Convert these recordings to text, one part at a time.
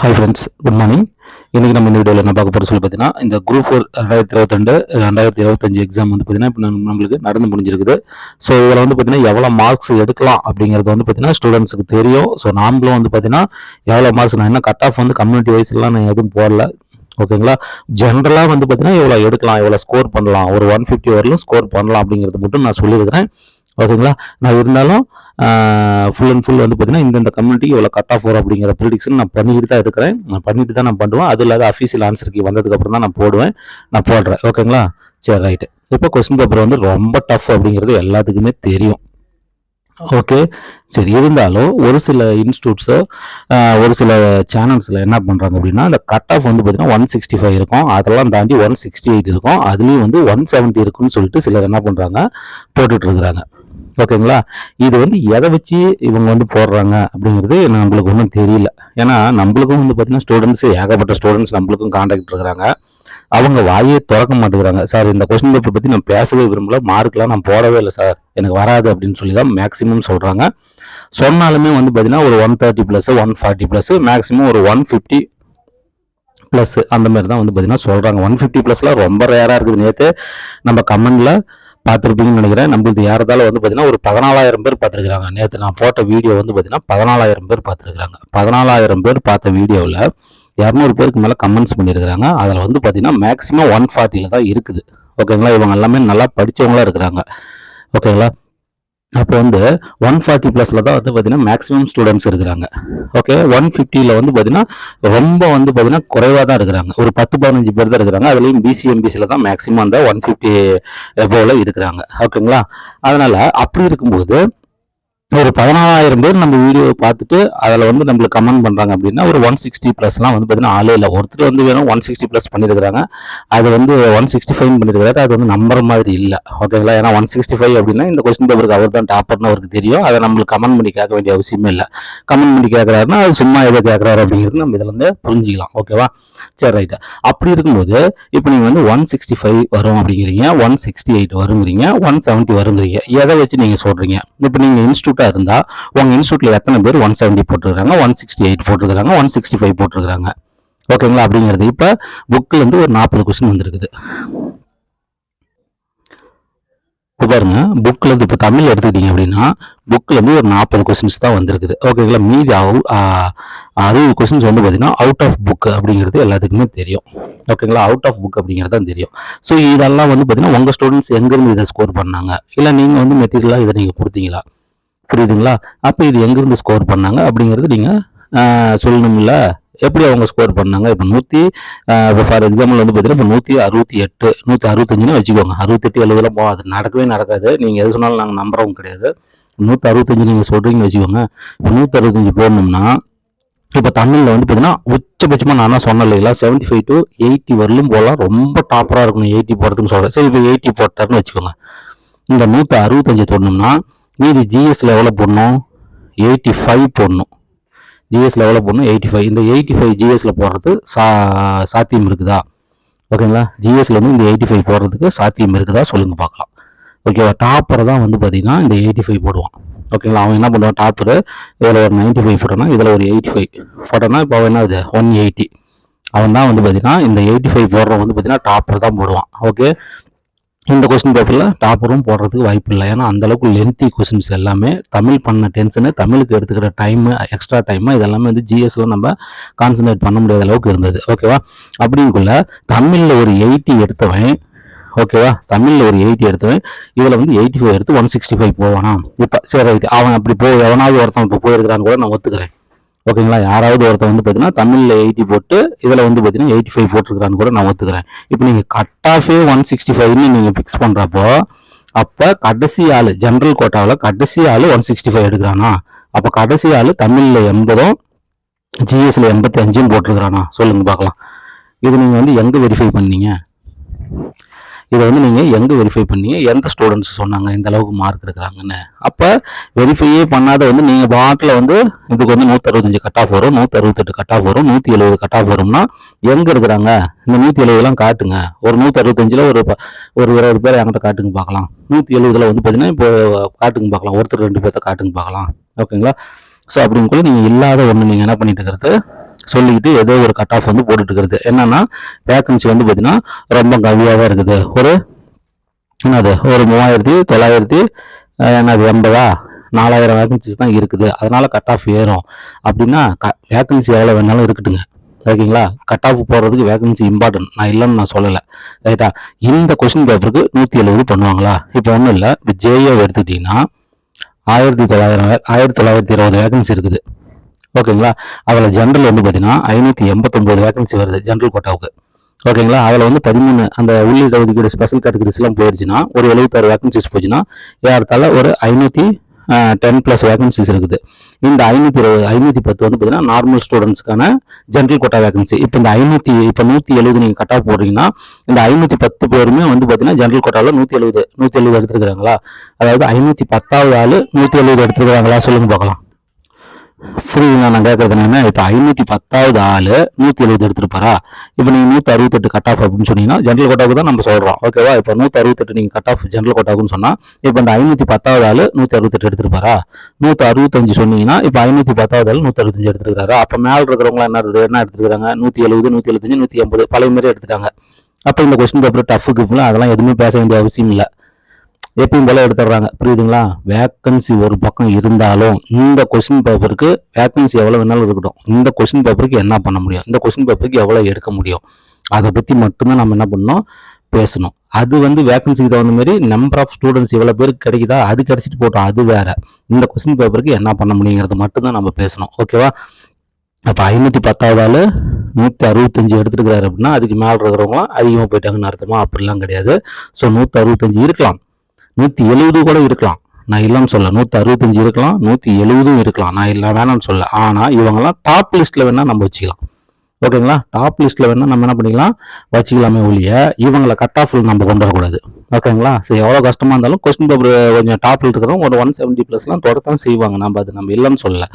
Hi friends good morning இன்றைக்கி நம்ம இந்த வீடியோவில் என்ன பார்க்க போகிற சொல்லி பார்த்தீங்கன்னா இந்த குரூப் ஃபோர் ரெண்டாயிரத்தி இருபத்தி ரெண்டு ரெண்டாயிரத்தி இருபத்தஞ்சு எக்ஸாம் வந்து பார்த்தீங்கன்னா இப்போ நம்மளுக்கு நடந்து முடிஞ்சிருக்குது. ஸோ இதில் வந்து பார்த்தீங்கன்னா எவ்வளோ மார்க்ஸ் எடுக்கலாம் அப்படிங்கிறது வந்து பார்த்தீங்கன்னா ஸ்டூடெண்ட்ஸுக்கு தெரியும். ஸோ நாமளும் வந்து பார்த்தீங்கன்னா எவ்வளோ மார்க்ஸ் நான் என்ன கட் ஆஃப் வந்து கம்யூனிட்டி வைஸ்லாம் நான் எதுவும் போடல. ஓகேங்களா ஜென்ரலாக வந்து பார்த்தீங்கன்னா இவ்வளோ எடுக்கலாம் இவ்வளோ ஸ்கோர் பண்ணலாம் ஒரு ஒன் ஃபிஃப்டி வரலும் ஸ்கோர் பண்ணலாம் அப்படிங்கிறது மட்டும் நான் சொல்லியிருக்கிறேன். ஓகேங்களா நான் இருந்தாலும் ஃபுல் அண்ட் ஃபுல் வந்து பார்த்தீங்கன்னா இந்தந்த கம்யூனிட்டி இவ்வளோ கட் ஆஃப் வரும் அப்படிங்கிற ப்ரிடிக்ஷன் நான் பண்ணிட்டு தான் இருக்கிறேன். நான் பண்ணிட்டு தான் நான் பண்ணுவேன். அது இல்லாத அஃபீஷியல் ஆன்சருக்கு வந்ததுக்கப்புறம் தான் நான் போடுவேன். நான் போடுறேன். ஓகேங்களா சரி ரைட்டு இப்போ கொஸ்டின் பேப்பர் வந்து ரொம்ப டஃப் அப்படிங்கிறது எல்லாத்துக்குமே தெரியும். ஓகே சரி இருந்தாலும் ஒரு சில இன்ஸ்டியூட்ஸோ ஒரு சில சேனல்ஸில் என்ன பண்ணுறாங்க அப்படின்னா அந்த கட் ஆஃப் வந்து பார்த்திங்கன்னா ஒன் சிக்ஸ்டி ஃபைவ் இருக்கும். அதெல்லாம் தாண்டி ஒன் சிக்ஸ்டி எயிட் இருக்கும். அதுலேயும் வந்து ஒன் செவன்ட்டி இருக்குன்னு சொல்லிட்டு சிலர் என்ன பண்ணுறாங்க போட்டுட்டு இருக்கிறாங்க. ஓகேங்களா? இது வந்து எதை வச்சு இவங்க வந்து போடுறாங்க அப்படிங்கிறது நம்மளுக்கு ஒன்றும் தெரியல. ஏன்னா நம்மளுக்கும் வந்து பார்த்தீங்கன்னா ஸ்டூடெண்ட்ஸ் ஏகப்பட்ட ஸ்டூடெண்ட்ஸ் நம்மளுக்கும் காண்டாக்ட் இருக்கிறாங்க. அவங்க வாயே திறக்க மாட்டேங்கிறாங்க. சார் இந்த கொஸ்டின் பேப்பர் பற்றி நான் பேசவே விரும்பல. மார்க்லாம் நான் போடவே இல்லை சார் எனக்கு வராது அப்படின்னு சொல்லி தான் மேக்ஸிமம் சொல்கிறாங்க சொன்னாலுமே வந்து பார்த்தீங்கன்னா ஒரு one thirty plus one forty plus maximum ஒரு ஒன் ஃபிஃப்டி ப்ளஸ் அந்த மாதிரி தான் வந்து பார்த்தீங்கன்னா சொல்கிறாங்க ஒன் ஃபிஃப்டி ப்ளஸ்லாம் ரொம்ப ரேராக இருக்குது நேற்று நம்ம கமெண்டில் பார்த்துருப்பீங்கன்னு நினைக்கிறேன். நம்மளுக்கு ஏறதால வந்து பார்த்தீங்கன்னா ஒரு பதினாலாயிரம் பேர் பார்த்துருக்குறாங்க. நேற்று நான் போட்ட வீடியோ வந்து பார்த்தீங்கன்னா பதினாலாயிரம் பேர் பார்த்துருக்குறாங்க. பதினாலாயிரம் பேர் பார்த்த வீடியோவில் இரநூறு பேருக்கு மேலே கமெண்ட்ஸ் பண்ணியிருக்கிறாங்க அதில் வந்து பார்த்தீங்கன்னா மேக்ஸிமம் ஒன் ஃபார்ட்டியில் தான் இருக்குது. ஓகேங்களா இவங்க எல்லாமே நல்லா படித்தவங்களா இருக்கிறாங்க. ஓகேங்களா அப்போ வந்து ஒன் ஃபார்ட்டி ப்ளஸில் தான் வந்து பார்த்தீங்கன்னா மேக்ஸிமம் ஸ்டூடெண்ட்ஸ் இருக்கிறாங்க. ஓகே ஒன் ஃபிஃப்டியில் வந்து பார்த்தீங்கன்னா ரொம்ப வந்து பார்த்தீங்கன்னா குறைவாக தான் இருக்கிறாங்க. ஒரு பத்து பதினஞ்சு பேர் தான் இருக்கிறாங்க. அதுலேயும் பிசி எம்பிசியில் தான் மேக்ஸிமம் அந்த ஒன் ஃபிஃப்டி எபோவில் இருக்கிறாங்க. ஓகேங்களா அதனால் அப்படி இருக்கும்போது ஒரு பதினாலாயிரம் பேர் நம்ம வீடியோவை பார்த்துட்டு அதில் வந்து நம்மளுக்கு கமெண்ட் பண்ணுறாங்க அப்படின்னா ஒரு ஒன் சிக்ஸ்டி ப்ளஸ்லாம் வந்து பார்த்தீங்கன்னா ஆளே இல்லை. ஒருத்தர் வந்து வேணும் ஒன் சிக்ஸ்டி ப்ளஸ் பண்ணியிருக்கிறாங்க அது வந்து ஒன் சிக்ஸ்டி ஃபைவ் பண்ணியிருக்கிறாரு அது வந்து நம்புற மாதிரி இல்லை. ஓகேங்களா ஏன்னா ஒன் சிக்ஸ்டி ஃபைவ் அப்படின்னா இந்த கொஸ்டின் பேப்பருக்கு அவர் தான் டாப்பர்னு அவருக்கு தெரியும். அதை நம்மளுக்கு கமெண்ட் பண்ணி கேட்க வேண்டிய அவசியமே இல்லை. கமெண்ட் பண்ணி கேட்குறாருன்னா அது சும்மா எதை கேட்குறாரு அப்படிங்கிறது நம்ம இதில் வந்து புரிஞ்சிக்கலாம். ஓகேவா சரி ரைட்டா அப்படி இருக்கும்போது இப்போ நீங்கள் வந்து ஒன் சிக்ஸ்டி ஃபைவ் வரும் அப்படிங்கிறீங்க. ஒன் சிக்ஸ்டி எயிட் வருங்கிறீங்க. ஒன் செவன்ட்டி வருங்கிறீங்க. எதை வச்சு நீங்கள் சொல்கிறீங்க இப்போ நீங்கள் இன்ஸ்டியூட்டாக இருந்தால் உங்கள் இன்ஸ்டியூட்டில் எத்தனை பேர் ஒன் செவன்ட்டி போட்டுருக்காங்க ஒன் சிக்ஸ்டி எயிட் போட்டுருக்காங்க ஒன் சிக்ஸ்டி ஃபைவ் போட்டிருக்காங்க ஓகேங்களா? அப்படிங்கிறது இப்போ புக்கில் இருந்து ஒரு நாற்பது கொஸ்டின் வந்திருக்குது. இப்போ பாருங்க புக்கில் இருந்து இப்போ தமிழ் எடுத்துக்கிட்டீங்க அப்படின்னா புக்கில் இருந்து ஒரு நாற்பது கொஸ்டின்ஸ் தான் வந்திருக்குது. ஓகேங்களா மீதி அவு- அறுபது கொஸ்டின்ஸ் வந்து பார்த்தீங்கன்னா அவுட் ஆஃப் புக் அப்படிங்கிறது எல்லாத்துக்குமே தெரியும். ஓகேங்களா அவுட் ஆஃப் புக் அப்படிங்கிறது தான் தெரியும். ஸோ இதெல்லாம் வந்து பார்த்தீங்கன்னா உங்கள் ஸ்டூடெண்ட்ஸ் எங்கேருந்து இதை ஸ்கோர் பண்ணாங்க? இல்லை நீங்கள் வந்து மெட்டீரியலாக இதை நீங்கள் கொடுத்தீங்களா? புரியுதுங்களா? அப்போ இது எங்கேருந்து ஸ்கோர் பண்ணாங்க அப்படிங்கிறது நீங்கள் சொல்லணும்ல? எப்படி அவங்க ஸ்கோர் பண்ணாங்க? இப்போ நூற்றி இப்போ ஃபார் எக்ஸாம்பிள் வந்து பார்த்தீங்கன்னா இப்போ நூற்றி அறுபத்தி எட்டு நூற்றி அறுபத்தஞ்சுன்னு வச்சுக்கோங்க. அறுபத்தெட்டு எழுபதுலாம் போகாது நடக்கவே நடக்காது. நீங்கள் எது சொன்னாலும் நாங்கள் நம்புறவும் கிடையாது. நூற்றி அறுபத்தஞ்சு நீங்கள் சொல்கிறீங்கன்னு வச்சுக்கோங்க. இப்போ நூற்றி அறுபத்தஞ்சு போடணும்னா இப்போ தமிழில் வந்து பார்த்தீங்கன்னா உச்சபட்சமாக நான் தான் சொன்ன இல்லைங்களா? செவன்ட்டி ஃபைவ் டு எயிட்டி வரலும் போகலாம் ரொம்ப டாப்பராக இருக்கணும் எயிட்டி போடுறதுன்னு சொல்கிறேன் சரி இப்போ எயிட்டி போட்டார்னு வச்சுக்கோங்க. இந்த நூற்றி அறுபத்தஞ்சு போடணும்னா மீதி ஜிஎஸ்ல எவ்வளோ போடணும். எயிட்டி ஃபைவ் போடணும். ஜிஎஸ் லெவலில் போடணும் எயிட்டி ஃபைவ் இந்த எயிட்டி ஃபைவ் ஜிஎஸில் போடுறது சா சாத்தியம் இருக்குதா? ஓகேங்களா? ஜிஎஸ்ல வந்து இந்த எயிட்டி ஃபைவ் போடுறதுக்கு சாத்தியம் இருக்குதா? சொல்லுங்கள் பார்க்கலாம். ஓகேவா? டாப்பரை தான் வந்து பார்த்தீங்கன்னா இந்த எயிட்டி ஃபைவ் போடுவான். ஓகேங்களா? அவன் என்ன பண்ணுவான்? டாப்பரு இதில் ஒரு நைன்ட்டி ஃபைவ் போட்டோன்னா இதில் ஒரு எயிட்டி ஃபைவ் போட்டோன்னா இப்போ அவன் என்ன ஆகுது? ஒன் எயிட்டி அவன் தான் வந்து பார்த்தீங்கன்னா இந்த எயிட்டி ஃபைவ் போடுறவன் வந்து பார்த்தீங்கன்னா டாப்பர் தான் போடுவான். ஓகே? இந்த கொஸ்டின் பேப்பரில் டாப்பரும் போடுறதுக்கு வாய்ப்பு இல்லை. ஏன்னா அந்தளவுக்கு லென்த்தி கொஸ்டின்ஸ் எல்லாமே தமிழ் பண்ண டென்ஷனு தமிழுக்கு எடுத்துக்கிற டைமு எக்ஸ்ட்ரா டைமு இதெல்லாமே வந்து ஜிஎஸ்ல நம்ம கான்சன்ட்ரேட் பண்ண முடியாத அளவுக்கு இருந்தது. ஓகேவா அப்படிங்குள்ள தமிழில் ஒரு எயிட்டி எடுத்தவன் ஓகேவா தமிழில் ஒரு எயிட்டி எடுத்தவன் இதில் வந்து எயிட்டி ஃபைவ் எடுத்து ஒன் சிக்ஸ்டி ஃபைவ் போவானா? இப்போ சரி ரைட் அவன் அப்படி போய் எவனாவது ஒருத்தன் இப்போ போயிருக்கிறான்னு கூட நான் ஒத்துக்கிறேன். ஓகேங்களா? யாராவது ஒருத்தன் வந்து பார்த்தீங்கன்னா தமிழில் எயிட்டி போட்டு இதில் வந்து பார்த்தீங்கன்னா எயிட்டி ஃபைவ் போட்டிருக்கிறான்னு கூட நான் ஒத்துக்கிறேன். இப்போ நீங்கள் கட் ஆஃபே ஒன் சிக்ஸ்டி ஃபைவ்னு நீங்கள் ஃபிக்ஸ் பண்ணுறப்போ அப்போ கடைசி ஆள் ஜென்ரல் கோட்டாவில் கடைசி ஆள் ஒன் சிக்ஸ்டி ஃபைவ் எடுக்கிறானா? அப்போ கடைசி ஆள் தமிழில் எண்பதும் ஜிஎஸ்ல எண்பத்தி அஞ்சும் போட்டிருக்கிறானா? சொல்லுங்க பார்க்கலாம். இது நீங்கள் வந்து எங்கே வெரிஃபை பண்ணீங்க? இதை வந்து நீங்கள் எங்கே வெரிஃபை பண்ணீங்க? எந்த ஸ்டூடெண்ட்ஸ் சொன்னாங்க? இந்த அளவுக்கு மார்க் இருக்கிறாங்கன்னு அப்போ வெரிஃபையே பண்ணாத வந்து நீங்கள் பாட்டில் வந்து இதுக்கு வந்து நூற்றறுபத்தஞ்சு கட் ஆஃப் வரும். நூற்றறுபத்தெட்டு கட் ஆஃப் வரும். நூற்றி எழுபது கட் ஆஃப் வரும்னா எங்கே இருக்கிறாங்க இந்த நூற்றி எழுபதுலாம் காட்டுங்க. ஒரு நூற்றறுபத்தஞ்சில் ஒரு ப- ஒரு இருபது பேர் என்கிட்ட காட்டுங்க பார்க்கலாம். நூற்றி எழுபதில் வந்து பார்த்தீங்கன்னா இப்போ காட்டுங்க பார்க்கலாம். ஒருத்தர் ரெண்டு பேர்த்த காட்டுங்க பார்க்கலாம். ஓகேங்களா? ஸோ அப்படின்னு கூட நீங்கள் இல்லாத ஒன்று நீங்கள் என்ன பண்ணிட்டு இருக்கிறது? சொல்லிக்கிட்டு ஏதோ ஒரு கட் ஆஃப் வந்து போட்டுட்டு இருக்கிறது. என்னன்னா வேக்கன்சி வந்து பார்த்தீங்கன்னா ரொம்ப கம்மியாக தான் இருக்குது. ஒரு என்னது? ஒரு மூவாயிரத்தி தொள்ளாயிரத்தி என்னது? எண்பதா? நாலாயிரம் வேக்கன்சிஸ் தான் இருக்குது. அதனால கட் ஆஃப் ஏறும். அப்படின்னா க வேக்கன்சி எவ்வளோ வேணாலும் இருக்கட்டுங்க. ஓகேங்களா? கட் ஆஃப் போடுறதுக்கு வேகன்சி இம்பார்ட்டன்ட் நான் இல்லைன்னு நான் சொல்லலை. ரைட்டா இந்த கொஸ்டின் பேப்பருக்கு நூற்றி எழுபது பண்ணுவாங்களா? இப்போ ஒன்றும் இல்லை. இப்போ ஜேஏ எடுத்துக்கிட்டிங்கன்னா ஆயிரத்தி தொள்ளாயிரம் ஆயிரத்தி தொள்ளாயிரத்தி இருபது வேகன்சி இருக்குது. ஓகேங்களா? அதில் ஜென்ரல் வந்து பார்த்தீங்கன்னா ஐநூற்றி எண்பத்தொம்போது வேகன்சி வருது ஜென்ரல் கோட்டாவுக்கு ஓகேங்களா? அதில் வந்து பதிமூணு அந்த உள்ளீடு ஒதுக்கீடு ஸ்பெஷல் கேட்டகரிஸ்லாம் போயிடுச்சுன்னா ஒரு எழுபத்தாறு வேகன்சிஸ் போச்சுன்னா ஏறத்தால ஒரு ஐநூற்றி டென் ப்ளஸ் வேகன்சிஸ் இருக்குது. இந்த ஐநூற்றி இருபது ஐநூற்றி பத்து வந்து பார்த்தீங்கன்னா நார்மல் ஸ்டூடெண்ட்ஸ்க்கான ஜென்ரல் கோட்டா வேகன்சி இப்போ இந்த ஐநூற்றி இப்போ நூற்றி எழுபது நீங்கள் கட் ஆஃப் போடுறீங்கன்னா இந்த ஐநூற்றி பத்து பேருமே வந்து பார்த்தீங்கன்னா ஜென்ரல் கோட்டாவில் நூற்றி எழுபது நூற்றி எழுபது எடுத்துருக்காங்களா அதாவது ஐநூற்றி பத்தாவது ஆள் நூற்றி எழுபது எடுத்துருக்காங்களா சொல்லுங்கள் பார்க்கலாம். புரியுதுங்களா நான் கேட்கறது என்னன்னா இப்போ ஐநூற்றி பத்தாவது ஆள் நூற்றி எழுபது எடுத்துருப்பாரா? இப்போ நீங்கள் நூற்றி அறுபத்தெட்டு கட் ஆஃப் அப்படின்னு சொன்னீங்கன்னா ஜென்ரல் கோட்டாவுக்கு தான் நம்ம சொல்கிறோம் ஓகேவா இப்போ நூற்றி அறுபத்தெட்டு நீங்கள் கட் ஆஃப் ஜென்ரல் கோட்டாக்குன்னு சொன்னால் இப்போ இந்த ஐநூற்றி பத்தாவது ஆள் நூற்றி அறுபத்தெட்டு எடுத்துருப்பாரா? நூற்றி அறுபத்தஞ்சு சொன்னீங்கன்னா இப்போ ஐநூற்றி பத்தாவது ஆள் நூற்றி அறுபத்தஞ்சு எடுத்துருக்காரு அப்போ மேலே இருக்கிறவங்களாம் என்ன இருக்குது என்ன எடுத்துருக்காங்க நூற்றி எழுபது நூற்றி எழுபத்தஞ்சு நூற்றி எண்பது பழைய மாதிரி எடுத்துட்டாங்க. அப்போ இந்த கொஸ்டின் பேப்பர் டஃப் கிஃப்ட்லாம் அதெல்லாம் எதுவுமே பேச வேண்டிய அவசியம் இல்லை. எப்பயும் போல எடுத்துடுறாங்க. புரியுதுங்களா? வேக்கன்சி ஒரு பக்கம் இருந்தாலும் இந்த கொஸ்டின் பேப்பருக்கு வேக்கன்சி எவ்வளோ வேணாலும் இருக்கட்டும். இந்த கொஸ்டின் பேப்பருக்கு என்ன பண்ண முடியும்? இந்த கொஸ்டின் பேப்பருக்கு எவ்வளோ எடுக்க முடியும்? அதை பற்றி மட்டும்தான் நம்ம என்ன பண்ணணும்? பேசணும். அது வந்து வேக்கன்சிக்கு தகுந்த மாதிரி நம்பர் ஆஃப் ஸ்டூடெண்ட்ஸ் எவ்வளோ பேருக்கு கிடைக்குதா அது கிடைச்சிட்டு போட்டோம். அது வேற. இந்த கொஸ்டின் பேப்பருக்கு என்ன பண்ண முடியுங்கிறது மட்டும்தான் நம்ம பேசணும். ஓகேவா அப்போ ஐநூற்றி பத்தாவது ஆள் நூற்றி அறுபத்தஞ்சு எடுத்துருக்கிறாரு அப்படின்னா அதுக்கு மேலே இருக்கிறவங்க அதிகமாக போயிட்டாங்கன்னு அர்த்தமா? அப்படிலாம் கிடையாது. ஸோ நூற்றி அறுபத்தஞ்சு இருக்கலாம். நூற்றி எழுபது கூட இருக்கலாம். நான் இல்லைன்னு சொல்ல நூற்றி அறுபத்தஞ்சு இருக்கலாம். நூற்றி எழுபதும் இருக்கலாம். நான் இல்லை வேணாம்னு சொல்ல ஆனால் இவங்கெல்லாம் டாப் லிஸ்ட்டில் வேணால் நம்ம வச்சுக்கலாம். ஓகேங்களா? டாப் லிஸ்ட்டில் வேணால் நம்ம என்ன பண்ணிக்கலாம்? வச்சுக்கலாமே ஒழிய இவங்களை கட் ஆஃப் நம்ம கொண்டு வரக்கூடாது. ஓகேங்களா? சரி எவ்வளோ கஷ்டமாக இருந்தாலும் கொஸ்டின் பேப்பர் கொஞ்சம் டாப்பில் இருக்கிறோம் ஒரு ஒன் செவன்ட்டி ப்ளஸ்லாம் தொடத்தான் செய்வாங்க. நம்ம அது நம்ம இல்லைன்னு சொல்லலை.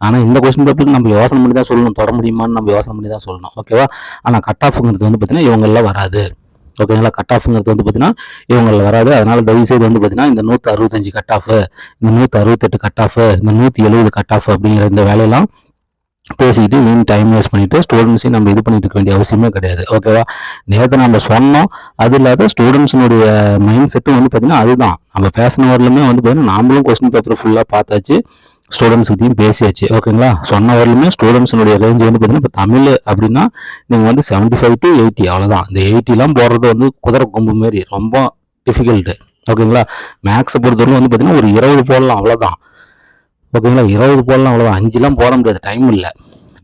ஆனால் இந்த கொஸ்டின் பேப்பருக்கு நம்ம யோசனை பண்ணி தான் சொல்லணும். தொட முடியுமான்னு நம்ம யோசனை பண்ணி தான் சொல்லணும். ஓகேவா? ஆனால் கட் ஆஃப்ங்கிறது வந்து பார்த்தீங்கன்னா இவங்கெல்லாம் வராது. ஓகேங்களா கட் ஆஃப்ங்கிறது வந்து பார்த்தீங்கன்னா இவங்களில் வராது. அதனால் தயவு செய்து வந்து பார்த்தீங்கன்னா இந்த நூற்றி அறுபத்தஞ்சு கட் ஆஃப் இந்த நூற்றி அறுபத்தெட்டு கட் ஆஃப் இந்த நூற்றி எழுபது கட் ஆஃப் அப்படிங்கிற இந்த வேலையெல்லாம் பேசிக்கிட்டு வீண் டைம் வேஸ்ட் பண்ணிட்டு ஸ்டூடெண்ட்ஸையும் நம்ம இது பண்ணிட்டு இருக்க வேண்டிய அவசியமே கிடையாது. ஓகேவா நேற்று நம்ம சொன்னோம். அது இல்லாத ஸ்டூடெண்ட்ஸினுடைய மைண்ட் செட்டும் வந்து பார்த்தீங்கன்னா அதுதான். நம்ம பேசின வரலுமே வந்து பார்த்தீங்கன்னா நாமளும் கொஸ்டின் பேப்பர் ஃபுல்லாக பார்த்தாச்சு. ஸ்டூடெண்ட்ஸ் கிட்டையும் பேசியாச்சு. ஓகேங்களா சொன்ன வரலுமே ஸ்டூடெண்ட்ஸினுடைய ரேஞ்ச் வந்து பார்த்தீங்கன்னா இப்போ தமிழ் அப்படின்னா நீங்கள் வந்து செவன்ட்டி ஃபைவ் டு எயிட்டி அவ்வளோதான் இந்த எயிட்டிலாம் போடுறது வந்து குதிரை கொம்பு மாரி ரொம்ப டிஃபிகல்ட்டு ஓகேங்களா மேக்ஸை பொறுத்தவரைக்கும் வந்து பார்த்தீங்கன்னா ஒரு இருபது போடலாம் அவ்வளோதான் ஓகேங்களா இருபது போடலாம் அவ்வளோதான் அஞ்சுலாம் போட முடியாது. டைம் இல்லை.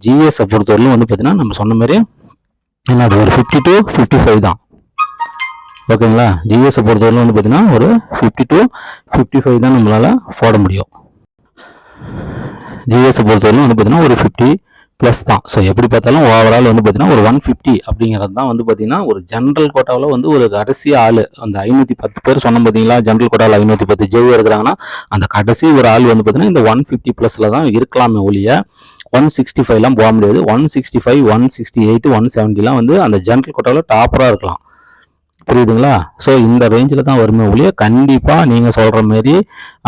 ஜிஎஸை பொறுத்தவரையிலும் வந்து பார்த்தீங்கன்னா நம்ம சொன்ன மாதிரி என்ன அது ஒரு ஃபிஃப்டி டு ஃபிஃப்டி ஃபைவ் தான் ஓகேங்களா ஜிஎஸை பொறுத்தவரையிலும் வந்து பார்த்தீங்கன்னா ஒரு ஃபிஃப்டி டு ஃபிஃப்டி ஃபைவ் தான் நம்மளால் போட முடியும். ஜிஎஸை பொறுத்தவரைக்கும் வந்து பார்த்தீங்கன்னா ஒரு ஃபிஃப்டி ப்ளஸ் தான். ஸோ எப்படி பார்த்தாலும் ஓவரால் வந்து பார்த்தீங்கன்னா ஒரு ஒன் ஃபிஃப்டி அப்படிங்கிறது தான் வந்து பார்த்தீங்கன்னா ஒரு ஜென்ரல் கோட்டாவில் வந்து ஒரு கடைசி ஆள். அந்த ஐநூற்றி பத்து பேர் சொன்ன பார்த்தீங்களா? ஜென்ரல் கோட்டாவில் ஐநூற்றி பத்து ஜெய் இருக்கிறாங்கன்னா அந்த கடைசி ஒரு ஆள் வந்து பார்த்தீங்கன்னா இந்த ஒன் ஃபிஃப்டி ப்ளஸில் தான் இருக்கலாமே ஒழிய ஒன் சிக்ஸ்டி ஃபைவ்லாம் போக முடியாது. One sixty five one sixty eight one செவன்ட்டிலாம் வந்து அந்த ஜென்ரல் கோட்டாவில் டாப்பராக இருக்கலாம். புரியுதுங்களா? ஸோ இந்த ரேஞ்சில் தான் வருமே ஒழிய கண்டிப்பாக நீங்கள் சொல்கிற மாரி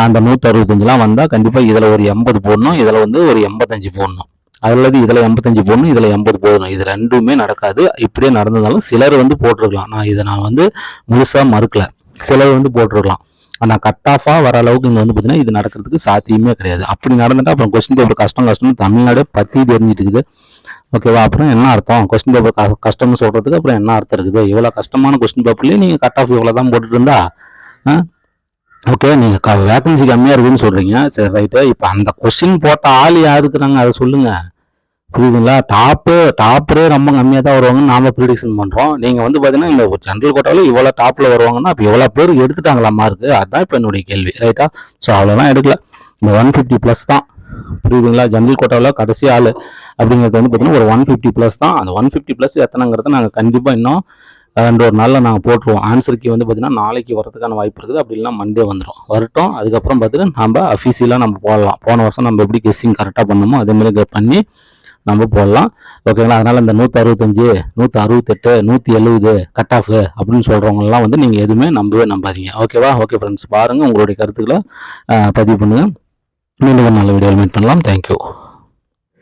அந்த நூற்றறுபத்தஞ்சுலாம் வந்தால் கண்டிப்பாக இதில் ஒரு எண்பது போடணும் இதில் வந்து ஒரு எண்பத்தஞ்சு போடணும். அல்லது இதில் எண்பத்தஞ்சு போடணும் இதில் எண்பது போடணும். இது ரெண்டுமே நடக்காது. இப்படியே நடந்ததாலும் சிலர் வந்து போட்டிருக்கலாம். நான் இதை நான் வந்து முழுசாக மறுக்கல. சிலர் வந்து போட்டிருக்கலாம். ஆனால் கட் ஆஃபாக வர அளவுக்கு இங்கே வந்து பார்த்தீங்கன்னா இது நடக்கிறதுக்கு சாத்தியமே கிடையாது. அப்படி நடந்துட்டால் அப்புறம் கொஸ்டின் பேப்பர் கஷ்டம் கஷ்டம்னு தமிழ்நாடே பற்றி தெரிஞ்சிட்டு இருக்குது. ஓகேவா அப்புறம் என்ன அர்த்தம்? கொஸ்டின் பேப்பர் கஷ்டம்னு சொல்கிறதுக்கு அப்புறம் என்ன அர்த்தம் இருக்குது? இவ்வளோ கஷ்டமான கொஸ்டின் பேப்பர்லேயே நீங்கள் கட் ஆஃப் இவ்வளோ தான் போட்டுட்டு இருந்தா ஆ? ஓகே நீங்கள் க வேக்கன்சி கம்மியாக இருக்குதுன்னு சொல்கிறீங்க சரி ரைட்டு இப்போ அந்த கொஸ்டின் போட்ட ஆள் யார் இருக்கிறாங்க? அதை சொல்லுங்கள் புரியுதுங்களா? டாப்பு டாப்பரே ரொம்ப கம்மியாக தான் வருவாங்கன்னு நாம் ப்ரிடிக்ஷன் பண்ணுறோம் நீங்கள் வந்து பார்த்தீங்கன்னா இந்த ஜென்ரல் கோட்டாவில் இவ்வளோ டாப்பில் வருவாங்கன்னா அப்போ இவ்வளோ பேர் எடுத்துட்டாங்களா மார்க்கு அதுதான் இப்போ என்னுடைய கேள்வி ரைட்டா ஸோ அவ்வளோதான் எடுக்கல. இந்த ஒன் ஃபிஃப்டி ப்ளஸ் தான். புரியுதுங்களா? ஜென்ரல் கோட்டாவில் கடைசி ஆள் அப்படிங்கிறது வந்து பார்த்தீங்கன்னா ஒரு ஒன் ஃபிஃப்டி ப்ளஸ் தான். அந்த ஒன் ஃபிஃப்டி ப்ளஸ் எத்தனைங்கிறத நாங்கள் கண்டிப்பாக இன்னும் ரெண்டு ஒரு நாளில் நாங்கள் போட்டுருவோம். ஆன்சருக்கு வந்து பார்த்தீங்கன்னா நாளைக்கு வரதுக்கான வாய்ப்பு இருக்குது. அப்படி இல்லைனா மண்டே வந்துடும் வரட்டும். அதுக்கப்புறம் பார்த்துட்டு நம்ம அஃபீஷியலாக நம்ம போடலாம். போன வருஷம் நம்ம எப்படி கெஸ்ஸிங் கரெக்டாக பண்ணணுமோ அதே மாதிரி பண்ணி நம்ம போடலாம். ஓகேங்களா அதனால் இந்த நூற்றி அறுபத்தஞ்சு நூற்றி அறுபத்தெட்டு நூற்றி எழுபது கட் ஆஃப் அப்படின்னு சொல்கிறவங்கலாம் வந்து நீங்கள் எதுவுமே நம்பவே நம்பாதீங்க. ஓகேவா ஓகே ஃப்ரெண்ட்ஸ் பாருங்கள் உங்களுடைய கருத்துக்களை பதிவு பண்ணுங்கள் மீண்டும் நல்ல வீடியோவில் மீட் பண்ணலாம். தேங்க்யூ